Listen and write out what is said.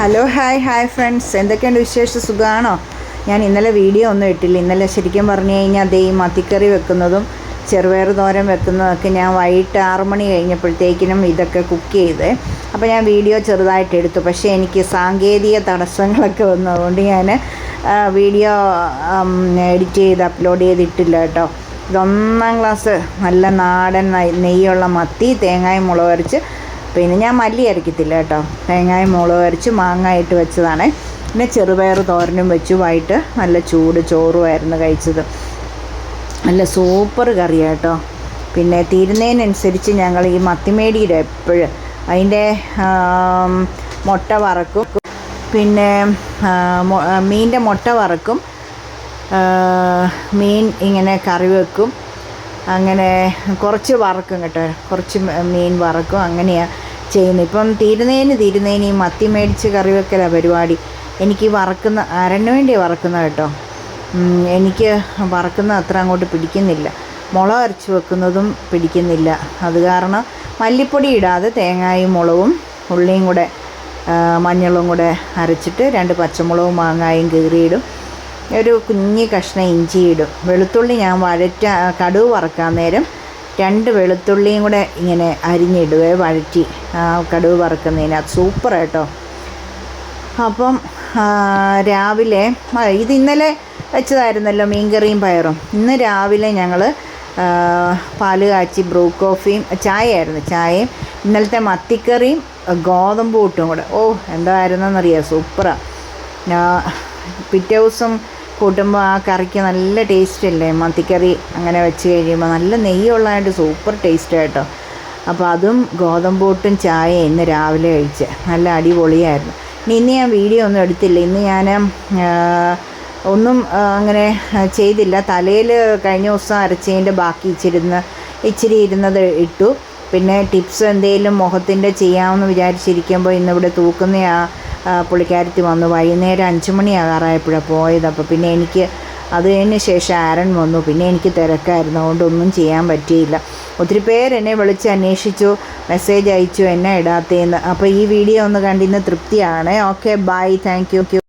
Hello hi hi friends എന്തൊക്കെയുണ്ട് വിശേഷ? സുഖമാണോ ഞാൻ ഇന്നലെ വീഡിയോ ഒന്നും ഇട്ടില്ല. ഇന്നലെ ശരിക്കും പറഞ്ഞു കഴിഞ്ഞാൽ അതേ ഈ മത്തിക്കറി വെക്കുന്നതും ചെറുപയർ തോരൻ വെക്കുന്നതൊക്കെ ഞാൻ വൈകിട്ട് ആറ് മണി കഴിഞ്ഞപ്പോഴത്തേക്കിനും ഇതൊക്കെ കുക്ക് ചെയ്ത്. അപ്പോൾ ഞാൻ വീഡിയോ ചെറുതായിട്ട് എടുത്തു. പക്ഷേ എനിക്ക് സാങ്കേതിക തടസ്സങ്ങളൊക്കെ വന്നതുകൊണ്ട് ഞാൻ വീഡിയോ എഡിറ്റ് ചെയ്ത് അപ്ലോഡ് ചെയ്തിട്ടില്ല കേട്ടോ. ഇതൊന്നാം ക്ലാസ് നല്ല നാടൻ നെയ്യുള്ള മത്തി തേങ്ങായും മുളക് അരച്ച് പിന്നെ ഞാൻ മല്ലി അരക്കത്തില്ല കേട്ടോ. തേങ്ങായും മുളക് അരച്ച് മാങ്ങ ഇട്ട് വെച്ചതാണ്. പിന്നെ ചെറുപയർ തോരനും വെച്ചു. വൈകിട്ട് നല്ല ചൂട് ചോറുമായിരുന്നു കഴിച്ചത്. നല്ല സൂപ്പർ കറിയാണ് കേട്ടോ. പിന്നെ തീരുന്നതിനനുസരിച്ച് ഞങ്ങൾ ഈ മത്തിമേടിയുടെ എപ്പോഴും അതിന്റെ മുട്ട വറക്കും. പിന്നെ മീന്റെ മുട്ട വറക്കും. മീൻ ഇങ്ങനെ കറി വെക്കും. അങ്ങനെ കുറച്ച് വറക്കും കേട്ടോ. കുറച്ച് മീൻ വറക്കും. അങ്ങനെയാണ് ചെയ്യുന്നത് ഇപ്പം തീരുന്നതിന് തീരുന്നതിന് ഈ മത്തി മേടിച്ച് കറി വെക്കല പരിപാടി. എനിക്ക് വറക്കുന്ന അരന് വേണ്ടി വറക്കുന്ന കേട്ടോ. എനിക്ക് വറക്കുന്ന അത്ര അങ്ങോട്ട് പിടിക്കുന്നില്ല. മുളക് അരച്ച് വെക്കുന്നതും പിടിക്കുന്നില്ല. അത് കാരണം മല്ലിപ്പൊടി ഇടാതെ തേങ്ങായും മുളകും ഉള്ളിയും കൂടെ മഞ്ഞളും കൂടെ അരച്ചിട്ട് രണ്ട് പച്ചമുളകും മാങ്ങായും കീറിയിടും. ഒരു കുഞ്ഞി കഷ്ണം ഇഞ്ചി ഇടും വെളുത്തുള്ളി ഞാൻ വഴറ്റ കടുവ് വറക്കാൻ നേരം രണ്ട് വെളുത്തുള്ളിയും കൂടെ ഇങ്ങനെ അരിഞ്ഞിടുവേ വഴറ്റി കടുവ് അത് സൂപ്പർ കേട്ടോ അപ്പം രാവിലെ ഇത് ഇന്നലെ വെച്ചതായിരുന്നല്ലോ മീൻകറിയും പയറും. ഇന്ന് രാവിലെ ഞങ്ങൾ പാൽ കാച്ചി ബ്രൂ കോഫിയും ചായയായിരുന്നു. ചായയും ഇന്നലത്തെ മത്തിക്കറിയും ഗോതമ്പ് കൂട്ടും കൂടെ. ഓ എന്തായിരുന്നെന്നറിയാം സൂപ്പറാണ് പിറ്റേ ദിവസം കൂട്ടുമ്പോൾ ആ കറിക്ക് നല്ല ടേസ്റ്റ് അല്ലേ മത്തിക്കറി അങ്ങനെ വെച്ച് കഴിയുമ്പോൾ നല്ല നെയ്യുള്ളതായിട്ട് സൂപ്പർ ടേസ്റ്റ് കേട്ടോ അപ്പോൾ അതും ഗോതമ്പ് പൊട്ടും ചായ ഇന്ന് രാവിലെ കഴിച്ച്. നല്ല അടിപൊളിയായിരുന്നു. ഇനി ഇന്ന് ഞാൻ വീഡിയോ ഒന്നും എടുത്തില്ല. ഇന്ന് ഞാൻ ഒന്നും അങ്ങനെ ചെയ്തില്ല. തലയിൽ കഴിഞ്ഞ ദിവസം അരച്ചതിന്റെ ബാക്കി ഇച്ചിരുന്ന് ഇച്ചിരി ഇരുന്നത് ഇട്ടു. പിന്നെ ടിപ്സ് എന്തെങ്കിലും മുഖത്തിന്റെ ചെയ്യാമെന്ന് വിചാരിച്ചിരിക്കുമ്പോൾ ഇന്നിവിടെ തൂക്കുന്ന ആ, പുള്ളിക്കാരത്തി വന്നു. വൈകുന്നേരം അഞ്ച് മണിയാകാറായപ്പോഴാണ് പോയത്. അപ്പോൾ പിന്നെ എനിക്ക് അതിന് ശേഷം ആരൻ വന്നു. പിന്നെ എനിക്ക് തിരക്കായിരുന്നു. അതുകൊണ്ട് ഒന്നും ചെയ്യാൻ പറ്റിയില്ല. ഒത്തിരി പേരെന്നെ വിളിച്ച് അന്വേഷിച്ചു മെസ്സേജ് അയച്ചു എന്നെ ഇടാത്തേന്ന് അപ്പോൾ ഈ വീഡിയോ ഒന്ന് കണ്ടിന്ന് തൃപ്തിയാണ്. Okay bye thank you